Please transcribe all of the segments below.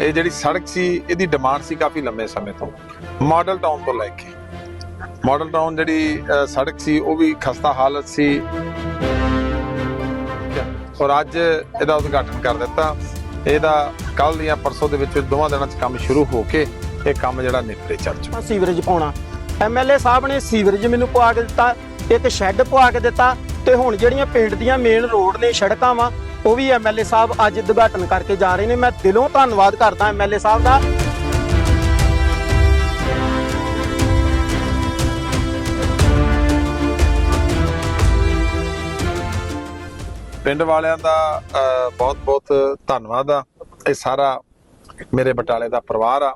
ਇਹ ਜਿਹੜੀ ਸੜਕ ਸੀ, ਇਹਦੀ ਡਿਮਾਂਡ ਸੀ ਕਾਫੀ ਲੰਮੇ ਸਮੇਂ ਤੋਂ। ਮਾਡਲ ਟਾਊਨ ਤੋਂ ਲੈ ਕੇ। ਮਾਡਲ ਟਾਊਨ ਜਿਹੜੀ ਸੜਕ ਸੀ, ਉਹ ਵੀ ਖਸਤਾ ਹਾਲਤ ਸੀ। ਔਰ ਅੱਜ ਇਹਦਾ ਉਦਘਾਟਨ ਕਰ ਦਿੱਤਾ। ਇਹਦਾ ਕੱਲ ਦੀਆਂ ਪਰਸੋਂ ਦੇ ਵਿੱਚ ਦੋਵਾਂ ਦਿਨਾਂ 'ਚ ਕੰਮ ਸ਼ੁਰੂ ਹੋ ਕੇ ਇਹ ਕੰਮ ਜਿਹੜਾ ਨਿਪਰੇ ਚੱਲ ਚੁੱਕਾ। ਸੀਵਰੇਜ ਪਾਉਣਾ। ਐਮਐਲਏ ਸਾਹਿਬ ਨੇ ਸੀਵਰੇਜ ਮੈਨੂੰ ਪਵਾ ਕੇ ਦਿੱਤਾ, ਇੱਕ ਸ਼ੈੱਡ ਪਵਾ ਕੇ ਦਿੱਤਾ, ਤੇ ਹੁਣ ਜਿਹੜੀਆਂ ਪਿੰਡ ਦੀਆਂ ਮੇਨ ਰੋਡ ਨੇ, ਸੜਕਾਂ ਵਾ ਉਹ ਵੀ ਐਮਐਲਏ ਸਾਹਿਬ ਅੱਜ ਉਦਘਾਟਨ ਕਰਕੇ ਜਾ ਰਹੇ ਨੇ। ਮੈਂ ਦਿਲੋਂ ਧੰਨਵਾਦ ਕਰਦਾ ਐਮਐਲਏ ਸਾਹਿਬ ਦਾ। ਪਿੰਡ ਵਾਲਿਆਂ ਦਾ ਬਹੁਤ ਬਹੁਤ ਧੰਨਵਾਦ ਆ। ਇਹ ਸਾਰਾ ਮੇਰੇ ਬਟਾਲੇ ਦਾ ਪਰਿਵਾਰ ਆ।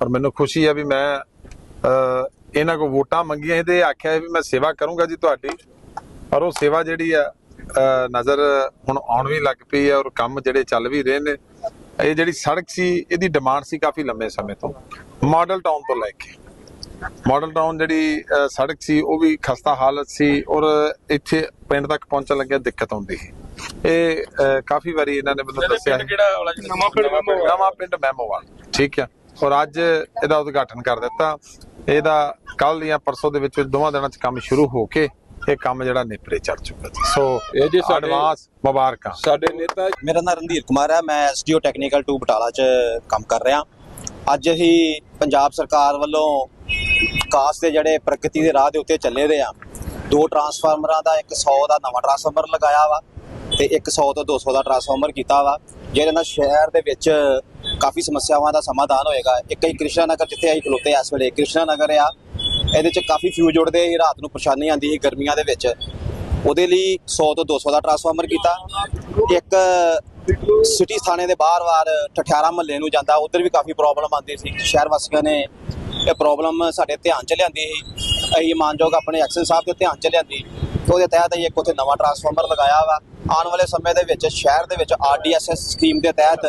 ਔਰ ਮੈਨੂੰ ਖੁਸ਼ੀ ਆ ਵੀ ਮੈਂ ਅ, ਇਹਨਾਂ ਕੋ ਵੋਟਾਂ ਮੰਗੀਆਂ ਸੀ ਤੇ ਇਹ ਆਖਿਆ ਵੀ ਮੈਂ ਸੇਵਾ ਕਰੂੰਗਾ ਜੀ ਤੁਹਾਡੀ। ਔਰ ਉਹ ਸੇਵਾ ਜਿਹੜੀ ਆ ਨਜ਼ਰ ਹੁਣ ਆਉਣ ਵੀ ਲੱਗ ਪਈ ਆ ਔਰ ਕੰਮ ਜਿਹੜੇ ਚੱਲ ਵੀ ਰਹੇ ਨੇ ਇਹ ਜਿਹੜੀ ਸੜਕ ਸੀ ਇਹਦੀ ਡਿਮਾਂਡ ਸੀ ਕਾਫੀ ਲੰਮੇ ਸਮੇਂ ਤੋਂ। ਮਾਡਲ ਟਾਊਨ ਤੋਂ ਲੈ ਕੇ। ਮਾਡਲ ਟਾਊਨ ਜਿਹੜੀ ਸੜਕ ਸੀ ਉਹ ਵੀ ਖਸਤਾ ਹਾਲਤ ਸੀ ਔਰ ਇੱਥੇ ਪਿੰਡ ਤੱਕ ਪਹੁੰਚਣ ਲੱਗਿਆ ਦਿੱਕਤ ਆਉਂਦੀ ਸੀ। ਇਹ ਕਾਫੀ ਵਾਰੀ ਇਹਨਾਂ ਨੇ ਮੈਨੂੰ ਦੱਸਿਆ ਕਿਹੜਾ ਜੀ? ਨਵਾਂ ਪਿੰਡ ਮੈਮੋਵਾਲ। ਨਵਾਂ ਪਿੰਡ ਮੈਮੋਵਾਲ ਠੀਕ ਹੈ। ਔਰ ਅੱਜ ਇਹਦਾ ਉਦਘਾਟਨ ਕਰ ਦਿੱਤਾ। ਇਹਦਾ ਕੱਲ ਦੀਆਂ ਪਰਸੋਂ ਦੇ ਵਿੱਚ ਦੋਵਾਂ ਦਿਨਾਂ 'ਚ ਕੰਮ ਸ਼ੁਰੂ ਹੋ ਕੇ ਇਹ ਕੰਮ ਜਿਹੜਾ ਨਿਪਰੇ ਚੱਲ ਚੁੱਕਾ ਜੀ। ਸੋ ਇਹ ਜੀ ਸਾਡੇ- ਐਡਵਾਂਸ ਮੁਬਾਰਕਾਂ। ਸਾਡੇ ਨੇਤਾ ਮੇਰਾ ਨਾਮ ਰਣਧੀਰ ਕੁਮਾਰ ਹੈ। ਮੈਂ ਐਸਡੀਓ ਟੈਕਨੀਕਲ 2 ਬਟਾਲਾ 'ਚ ਕੰਮ ਕਰ ਰਿਹਾ। ਅੱਜ ਹੀ ਪੰਜਾਬ ਸਰਕਾਰ ਵੱਲੋਂ ਵਿਕਾਸ ਦੇ ਜਿਹੜੇ ਪ੍ਰਗਤੀ ਦੇ ਰਾਹ ਦੇ ਉੱਤੇ ਚੱਲੇ ਰਹੇ ਆ ਦੋ ਟਰਾਂਸਫਾਰਮਰਾਂ ਦਾ ਇੱਕ 100 ਦਾ ਨਵਾਂ ਟਰਾਂਸਫਾਰਮਰ ਲਗਾਇਆ ਵਾ ਤੇ ਇੱਕ 100 ਤੋਂ 200 ਦਾ ਟਰਾਂਸਫਾਰਮਰ ਕੀਤਾ ਵਾ। ਜਿਹਦੇ ਨਾਲ ਸ਼ਹਿਰ ਦੇ ਵਿੱਚ ਕਾਫੀ ਸਮੱਸਿਆਵਾਂ ਦਾ ਸਮਾਧਾਨ ਹੋਏਗਾ। ਇੱਕ ਹੀ ਕ੍ਰਿਸ਼ਨਾ ਨਗਰ ਜਿੱਥੇ ਅਸੀਂ ਖਲੋਤੇ ਇਸ ਵੇਲੇ ਕ੍ਰਿਸ਼ਨਾ ਨਗਰ ਆ। ਇਹਦੇ 'ਚ ਕਾਫੀ ਫਿਊਜ਼ ਜੁੜਦੇ ਸੀ ਰਾਤ ਨੂੰ ਪਰੇਸ਼ਾਨੀ ਆਉਂਦੀ ਸੀ ਗਰਮੀਆਂ ਦੇ ਵਿੱਚ। ਉਹਦੇ ਲਈ 100 ਤੋਂ 200 ਦਾ ਟਰਾਂਸਫਾਰਮਰ ਕੀਤਾ। ਇੱਕ ਸਿਟੀ ਥਾਣੇ ਦੇ ਬਾਹਰ-ਬਾਹਰ ਠਠਿਆਰਾ ਮਹੱਲੇ ਨੂੰ ਜਾਂਦਾ, ਉਧਰ ਵੀ ਕਾਫੀ ਪ੍ਰੋਬਲਮ ਆਉਂਦੀ ਸੀ। ਸ਼ਹਿਰ ਵਾਸੀਆਂ ਨੇ ਇਹ ਪ੍ਰੋਬਲਮ ਸਾਡੇ ਧਿਆਨ ਚ ਲਿਆਂਦੀ ਸੀ। ਅਸੀਂ ਮਾਨਯੋਗ ਆਪਣੇ ਐਕਸ਼ਨ ਸਾਹਿਬ ਦੇ ਧਿਆਨ ਚ ਲਿਆਂਦੀ। ਉਹਦੇ ਤਹਿਤ ਅਸੀਂ ਇੱਕ ਉੱਥੇ ਨਵਾਂ ਟਰਾਂਸਫਾਰਮਰ ਲਗਾਇਆ ਵਾ। ਆਉਣ ਵਾਲੇ ਸਮੇਂ ਦੇ ਵਿੱਚ ਸ਼ਹਿਰ ਦੇ ਵਿੱਚ ਆਰਡੀਐਸਐਸ ਸਕੀਮ ਦੇ ਤਹਿਤ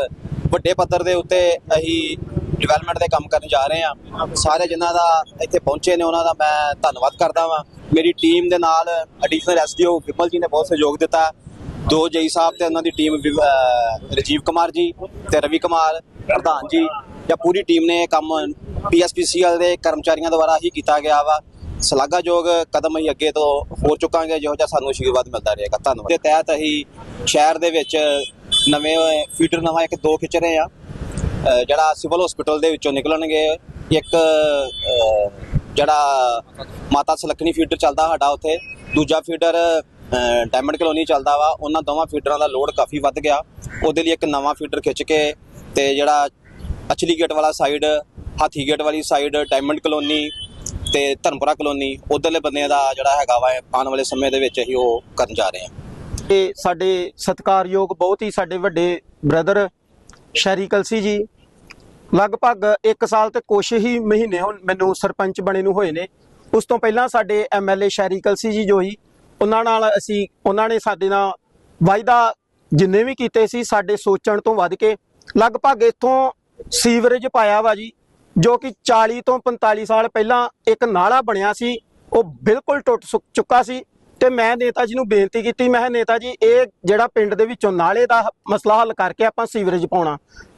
ਵੱਡੇ ਪੱਧਰ ਦੇ ਉੱਤੇ ਅਸੀਂ ਡਿਵੈਲਪਮੈਂਟ ਦੇ ਕੰਮ ਕਰਨ ਜਾ ਰਹੇ ਹਾਂ। ਸਾਰੇ ਜਿਨ੍ਹਾਂ ਦਾ ਇੱਥੇ ਪਹੁੰਚੇ ਨੇ, ਉਹਨਾਂ ਦਾ ਮੈਂ ਧੰਨਵਾਦ ਕਰਦਾ ਵਾਂ। ਮੇਰੀ ਟੀਮ ਦੇ ਨਾਲ ਐਡੀਸ਼ਨਲ ਐਸਡੀਓ ਵਿਮਲ ਜੀ ਨੇ ਬਹੁਤ ਸਹਿਯੋਗ ਦਿੱਤਾ। ਦੋ ਜਈ ਸਾਹਿਬ ਤੇ ਉਹਨਾਂ ਦੀ ਟੀਮ ਵਿਵ- ਰਜੀਵ ਕੁਮਾਰ ਜੀ ਤੇ ਰਵੀ ਕੁਮਾਰ ਪ੍ਰਧਾਨ ਜੀ। ਜਾਂ ਪੂਰੀ ਟੀਮ ਨੇ ਇਹ ਕੰਮ ਪੀਐਸਪੀਸੀਐਲ ਦੇ ਕਰਮਚਾਰੀਆਂ ਦੁਆਰਾ ਹੀ ਕੀਤਾ ਗਿਆ ਵਾ। ਸ਼ਲਾਘਾਯੋਗ ਕਦਮ ਅਸੀਂ ਅੱਗੇ ਤੋਂ ਹੋ ਚੁੱਕਾਂਗੇ, ਜਿਹੋ ਜਿਹਾ ਸਾਨੂੰ ਆਸ਼ੀਰਵਾਦ ਮਿਲਦਾ ਰਹੇਗਾ। ਧੰਨਵਾਦ। ਦੇ ਤਹਿਤ ਅਸੀਂ ਸ਼ਹਿਰ ਦੇ ਵਿੱਚ ਨਵੇਂ ਫੀਡਰ ਨਵਾਂ ਇੱਕ ਦੋ ਖਿੱਚ ਰਹੇ ਆ ਜਿਹੜਾ ਸਿਵਲ ਹਸਪੀਟਲ ਦੇ ਵਿੱਚੋਂ ਨਿਕਲਣਗੇ, ਇੱਕ ਜਿਹੜਾ ਮਾਤਾ ਸਲੱਖਣੀ ਫੀਡਰ ਚੱਲਦਾ ਸਾਡਾ ਉੱਥੇ, ਦੂਜਾ ਫੀਡਰ ਡਾਇਮੰਡ ਕਲੋਨੀ ਚੱਲਦਾ ਵਾ, ਉਹਨਾਂ ਦੋਵਾਂ ਫੀਡਰਾਂ ਦਾ ਲੋਡ ਕਾਫੀ ਵੱਧ ਗਿਆ। ਉਹਦੇ ਲਈ ਇੱਕ ਨਵਾਂ ਫੀਡਰ ਖਿੱਚ ਕੇ ਤੇ ਜਿਹੜਾ ਅਚਲੀ ਗੇਟ ਵਾਲਾ ਸਾਈਡ, ਹਾਥੀ ਗੇਟ ਵਾਲੀ ਸਾਈਡ, ਡਾਇਮੰਡ ਕਲੋਨੀ ਤੇ ਧਰਮਪੁਰਾ ਕਲੋਨੀ, ਉਧਰਲੇ ਬੰਦਿਆਂ ਦਾ ਜਿਹੜਾ ਹੈਗਾ ਵਾ ਆਉਣ ਵਾਲੇ ਸਮੇਂ ਦੇ ਵਿੱਚ ਅਸੀਂ ਉਹ ਕਰਨ ਜਾ ਰਹੇ ਹਾਂ। ਤੇ ਸਾਡੇ ਸਤਿਕਾਰਯੋਗ, ਬਹੁਤ ਹੀ ਸਾਡੇ ਵੱਡੇ ਬ੍ਰਦਰ ਸ਼ੈਰੀ ਕਲਸੀ ਜੀ। ਲਗਭਗ 1 ਸਾਲ ਤੇ ਕੁਛ ਹੀ ਮਹੀਨੇ ਹੁਣ ਮੈਨੂੰ ਸਰਪੰਚ ਬਣੇ ਨੂੰ ਹੋਏ ਨੇ। ਉਸ ਤੋਂ ਪਹਿਲਾਂ ਸਾਡੇ ਐਮਐਲਏ ਸ਼ੈਰੀ ਕਲਸੀ ਜੀ ਜੋ ਹੀ ਉਹਨਾਂ ਨਾਲ ਅਸੀਂ, ਉਹਨਾਂ ਨੇ ਸਾਡੇ ਨਾਲ ਵਾਅਦਾ ਜਿੰਨੇ ਵੀ ਕੀਤੇ ਸੀ, ਸਾਡੇ ਸੋਚਣ ਤੋਂ ਵੱਧ ਕੇ ਲਗਭਗ ਇੱਥੋਂ ਸੀਵਰੇਜ ਪਾਇਆ ਵਾ ਜੀ, ਜੋ ਕਿ 40 ਤੋਂ 45 ਸਾਲ ਪਹਿਲਾਂ ਇੱਕ ਨਾਲਾ ਬਣਿਆ ਸੀ, ਉਹ ਬਿਲਕੁਲ ਟੁੱਟ ਸੁੱਕ ਚੁੱਕਾ ਸੀ। ਤੇ ਮੈਂ ਨੇਤਾ ਜੀ ਨੂੰ ਬੇਨਤੀ ਕੀਤੀ, ਮੈਂ ਕਿਹਾ ਨੇਤਾ ਜੀ ਇਹ ਜਿਹੜਾ ਪਿੰਡ ਦੇ ਵਿੱਚੋਂ ਨਾਲੇ ਦਾ ਮਸਲਾ ਹੱਲ ਕਰਕੇ ਆਪਾਂ ਸੀਵਰੇਜ ਪਾਉਣਾ।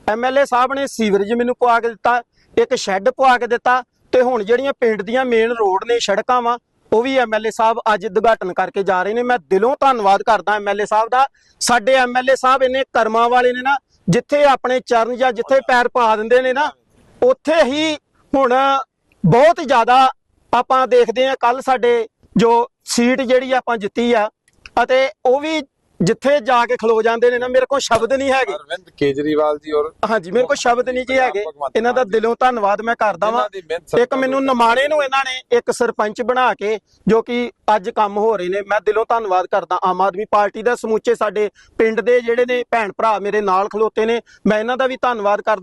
ਐਮਐਲਏ ਸਾਹਿਬ ਨੇ ਸੀਵਰੇਜ ਮੈਨੂੰ ਪਵਾ ਕੇ ਦਿੱਤਾ, ਇੱਕ ਸ਼ੈੱਡ ਪਵਾ ਕੇ ਦਿੱਤਾ ਤੇ ਹੁਣ ਜਿਹੜੀਆਂ ਪਿੰਡ ਦੀਆਂ ਮੇਨ ਰੋਡ ਨੇ ਸੜਕਾਂ ਵਾ, ਉਹ ਵੀ ਐਮਐਲਏ ਸਾਹਿਬ ਅੱਜ ਉਦਘਾਟਨ ਕਰਕੇ ਜਾ ਰਹੇ ਨੇ। ਮੈਂ ਦਿਲੋਂ ਧੰਨਵਾਦ ਕਰਦਾ ਐਮਐਲਏ ਸਾਹਿਬ ਦਾ। ਸਾਡੇ ਐਮਐਲਏ ਸਾਹਿਬ ਇੰਨੇ ਕਰਮਾਂ ਵਾਲੇ ਨੇ ਨਾ, ਜਿੱਥੇ ਆਪਣੇ ਚਰਨ ਜਾਂ ਜਿੱਥੇ ਪੈਰ ਪਾ ਦਿੰਦੇ ਨੇ ਨਾ, ਉੱਥੇ ਹੀ ਹੁਣ ਬਹੁਤ ਜ਼ਿਆਦਾ ਆਪਾਂ ਦੇਖਦੇ ਹਾਂ ਕੱਲ ਸਾਡੇ ਜੋ ਸੀਟ ਜਿਹੜੀ ਆਪਾਂ ਜਿੱਤੀ ਆ ਅਤੇ ਉਹ ਵੀ ਜਿੱਥੇ ਜਾ ਕੇ ਖਲੋ ਜਾਂਦੇ ਨੇ ਨਾ ਮੇਰੇ ਕੋਲ ਸ਼ਬਦ ਨਹੀਂ ਹੈਗੇ। ਅਰਵਿੰਦ ਕੇਜਰੀਵਾਲ ਜੀ ਔਰ ਹਾਂਜੀ ਮੇਰੇ ਕੋਲ ਸ਼ਬਦ ਨਹੀਂ ਜੀ ਹੈਗੇ। ਇਹਨਾਂ ਦਾ ਦਿਲੋਂ ਧੰਨਵਾਦ ਮੈਂ ਕਰਦਾ ਵਾਂ। ਇੱਕ ਮੈਨੂੰ ਨਮਾਣੇ ਨੂੰ ਇਹਨਾਂ ਨੇ ਇੱਕ ਸਰਪੰਚ ਬਣਾ ਕੇ ਜੋ ਕਿ ਅੱਜ ਕੰਮ ਹੋ ਰਹੇ ਨੇ ਮੈਂ ਦਿਲੋਂ ਧੰਨਵਾਦ ਕਰਦਾ। ਆਮ ਆਦਮੀ ਪਾਰਟੀ ਦਾ ਸਮੁੱਚੇ ਸਾਡੇ ਪਿੰਡ ਦੇ ਜਿਹੜੇ ਨੇ ਭੈਣ ਭਰਾ ਮੇਰੇ ਨਾਲ ਖਲੋਤੇ ਨੇ ਮੈਂ ਇਹਨਾਂ ਦਾ ਵੀ ਧੰਨਵਾਦ ਕਰਦਾ।